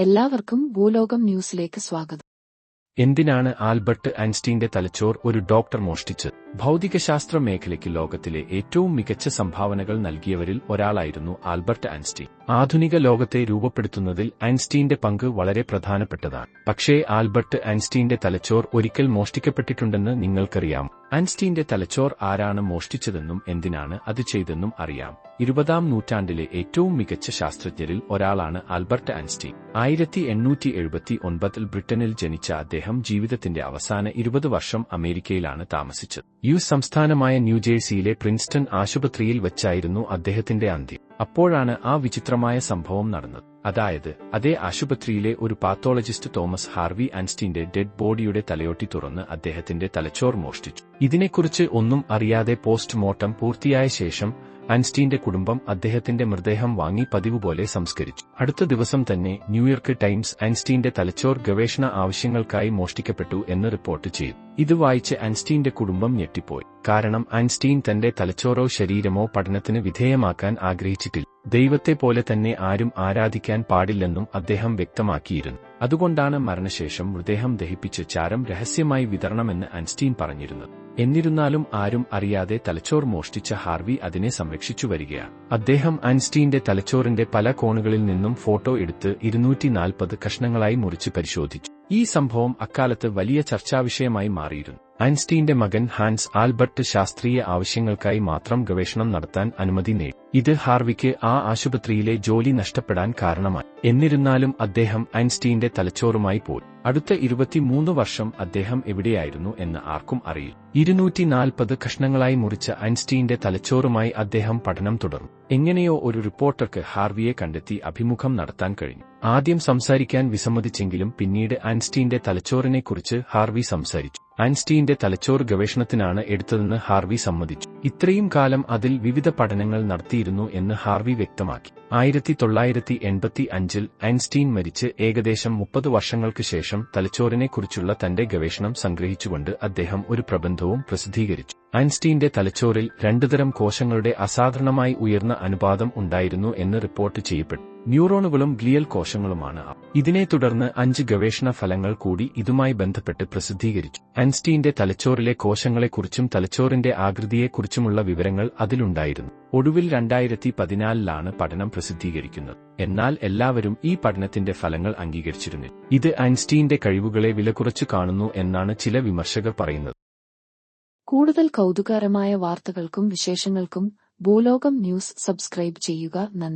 എല്ലാവർക്കും ഭൂലോകം ന്യൂസിലേക്ക് സ്വാഗതം. എന്തിനാണ് ആൽബർട്ട് ഐൻസ്റ്റീന്റെ തലച്ചോർ ഒരു ഡോക്ടർ മോഷ്ടിച്ചത്? ഭൗതികശാസ്ത്ര മേഖലയ്ക്ക് ലോകത്തിലെ ഏറ്റവും മികച്ച സംഭാവനകൾ നൽകിയവരിൽ ഒരാളായിരുന്നു ആൽബർട്ട് ഐൻസ്റ്റീൻ. ആധുനിക ലോകത്തെ രൂപപ്പെടുത്തുന്നതിൽ ഐൻസ്റ്റീന്റെ പങ്ക് വളരെ പ്രധാനപ്പെട്ടതാണ്. പക്ഷേ ആൽബർട്ട് ഐൻസ്റ്റീന്റെ തലച്ചോർ ഒരിക്കൽ മോഷ്ടിക്കപ്പെട്ടിട്ടുണ്ടെന്ന് നിങ്ങൾക്കറിയാം ഐൻസ്റ്റീന്റെ തലച്ചോർ ആരാണ് മോഷ്ടിച്ചതെന്നും എന്തിനാണ് അത് ചെയ്തെന്നും അറിയാം. ഇരുപതാം നൂറ്റാണ്ടിലെ ഏറ്റവും മികച്ച ശാസ്ത്രജ്ഞരിൽ ഒരാളാണ് ആൽബർട്ട് ഐൻസ്റ്റീൻ. ആയിരത്തി എണ്ണൂറ്റി എഴുപത്തി ഒൻപതിൽ ബ്രിട്ടനിൽ ജനിച്ച അദ്ദേഹം ജീവിതത്തിന്റെ അവസാന ഇരുപത് വർഷം അമേരിക്കയിലാണ് താമസിച്ചത്. യു സംസ്ഥാനമായ ന്യൂജേഴ്സിയിലെ പ്രിൻസ്റ്റൺ ആശുപത്രിയിൽ വെച്ചായിരുന്നു അദ്ദേഹത്തിന്റെ അന്ത്യം. അപ്പോഴാണ് ആ വിചിത്രമായ സംഭവം നടന്നത്. അതായത് അതേ ആശുപത്രിയിലെ ഒരു പാത്തോളജിസ്റ്റ് തോമസ് ഹാർവി ആൻസ്റ്റീന്റെ ഡെഡ് ബോഡിയുടെ തലയോട്ടി തുറന്ന് അദ്ദേഹത്തിന്റെ തലച്ചോർ മോഷ്ടിച്ചു. ഇതിനെക്കുറിച്ച് ഒന്നും അറിയാതെ പോസ്റ്റ്മോർട്ടം പൂർത്തിയായ ശേഷം ആൻസ്റ്റീന്റെ കുടുംബം അദ്ദേഹത്തിന്റെ മൃതദേഹം വാങ്ങി പതിവുപോലെ സംസ്കരിച്ചു. അടുത്ത ദിവസം തന്നെ ന്യൂയോർക്ക് ടൈംസ് ആൻസ്റ്റീന്റെ തലച്ചോർ ഗവേഷണ ആവശ്യങ്ങൾക്കായി മോഷ്ടിക്കപ്പെട്ടു എന്ന് റിപ്പോർട്ട് ചെയ്തു. ഇത് വായിച്ച് ആൻസ്റ്റീന്റെ കുടുംബം ഞെട്ടിപ്പോയി. കാരണം ആൻസ്റ്റീൻ തന്റെ തലച്ചോറോ ശരീരമോ പഠനത്തിന് വിധേയമാക്കാൻ ആഗ്രഹിച്ചിട്ടില്ല. ദൈവത്തെ പോലെ തന്നെ ആരും ആരാധിക്കാൻ പാടില്ലെന്നും അദ്ദേഹം വ്യക്തമാക്കിയിരുന്നു. അതുകൊണ്ടാണ് മരണശേഷം മൃതദേഹം ദഹിപ്പിച്ച് ചാരം രഹസ്യമായി വിതരണമെന്ന് അൻസ്റ്റീൻ പറഞ്ഞിരുന്നത്. എന്നിരുന്നാലും ആരും അറിയാതെ തലച്ചോർ മോഷ്ടിച്ച ഹാർവി അതിനെ സംരക്ഷിച്ചു വരികയാണ് അദ്ദേഹം ഐൻസ്റ്റീന്റെ തലച്ചോറിന്റെ പല കോണുകളിൽ നിന്നും ഫോട്ടോ എടുത്ത് ഇരുന്നൂറ്റി നാൽപ്പത് കഷ്ണങ്ങളായി മുറിച്ച് പരിശോധിച്ചു. ഈ സംഭവം അക്കാലത്ത് വലിയ ചർച്ചാവിഷയമായി മാറിയിരുന്നു. ഐൻസ്റ്റീന്റെ മകൻ ഹാൻസ് ആൽബർട്ട് ശാസ്ത്രീയ ആവശ്യങ്ങൾക്കായി മാത്രം ഗവേഷണം നടത്താൻ അനുമതി നേടി. ഇത് ഹാർവിക്ക് ആ ആശുപത്രിയിലെ ജോലി നഷ്ടപ്പെടാൻ കാരണമായി. എന്നിരുന്നാലും അദ്ദേഹം ഐൻസ്റ്റീന്റെ തലച്ചോറുമായി പോയി. അടുത്ത ഇരുപത്തിമൂന്ന് വർഷം അദ്ദേഹം എവിടെയായിരുന്നു എന്ന് ആർക്കും അറിയില്ല. ഇരുന്നൂറ്റി നാൽപ്പത് കഷ്ണങ്ങളായി മുറിച്ച ഐൻസ്റ്റീന്റെ തലച്ചോറുമായി അദ്ദേഹം പഠനം തുടർന്നു. എങ്ങനെയോ ഒരു റിപ്പോർട്ടർക്ക് ഹാർവിയെ കണ്ടെത്തി അഭിമുഖം നടത്താൻ കഴിഞ്ഞു. ആദ്യം സംസാരിക്കാൻ വിസമ്മതിച്ചെങ്കിലും പിന്നീട് ഐൻസ്റ്റീന്റെ തലച്ചോറിനെക്കുറിച്ച് ഹാർവി സംസാരിച്ചു. ഐൻസ്റ്റീന്റെ തലച്ചോർ ഗവേഷണത്തിനാണ് എടുത്തതെന്ന് ഹാർവി സമ്മതിച്ചു. ഇത്രയും കാലം അതിൽ വിവിധ പഠനങ്ങൾ നടത്തിയിരുന്നു എന്ന് ഹാർവി വ്യക്തമാക്കി. ആയിരത്തി തൊള്ളായിരത്തി എൺപത്തി അഞ്ചിൽ ഐൻസ്റ്റീൻ മരിച്ച് ഏകദേശം മുപ്പത് വർഷങ്ങൾക്ക് ശേഷം തലച്ചോറിനെക്കുറിച്ചുള്ള തന്റെ ഗവേഷണം സംഗ്രഹിച്ചുകൊണ്ട് അദ്ദേഹം ഒരു പ്രബന്ധവും പ്രസിദ്ധീകരിച്ചു. ഐൻസ്റ്റീന്റെ തലച്ചോറിൽ രണ്ടുതരം കോശങ്ങളുടെ അസാധാരണമായി ഉയർന്ന അനുപാതം ഉണ്ടായിരുന്നു എന്ന് റിപ്പോർട്ട് ചെയ്യപ്പെട്ടു. ന്യൂറോണുകളും ഗ്ലിയൽ കോശങ്ങളുമാണ് ഇതിനെ തുടർന്ന് അഞ്ച് ഗവേഷണ ഫലങ്ങൾ കൂടി ഇതുമായി ബന്ധപ്പെട്ട് പ്രസിദ്ധീകരിച്ചു. ഐൻസ്റ്റീന്റെ തലച്ചോറിലെ കോശങ്ങളെക്കുറിച്ചും തലച്ചോറിന്റെ ആകൃതിയെക്കുറിച്ചുമുള്ള വിവരങ്ങൾ അതിലുണ്ടായിരുന്നു. ഒടുവിൽ രണ്ടായിരത്തി പതിനാലിലാണ് പഠനം പ്രസിദ്ധീകരിക്കുന്നത്. എന്നാൽ എല്ലാവരും ഈ പഠനത്തിന്റെ ഫലങ്ങൾ അംഗീകരിച്ചിരുന്നില്ല. ഇത് ഐൻസ്റ്റീന്റെ കഴിവുകളെ വിലകുറച്ചു കാണുന്നു എന്നാണ് ചില വിമർശകർ പറയുന്നത്. കൂടുതൽ കൗതുകകരമായ വാർത്തകൾക്കും വിശേഷങ്ങൾക്കും ഭൂലോകം ന്യൂസ് സബ്സ്ക്രൈബ് ചെയ്യുക നന്ദി.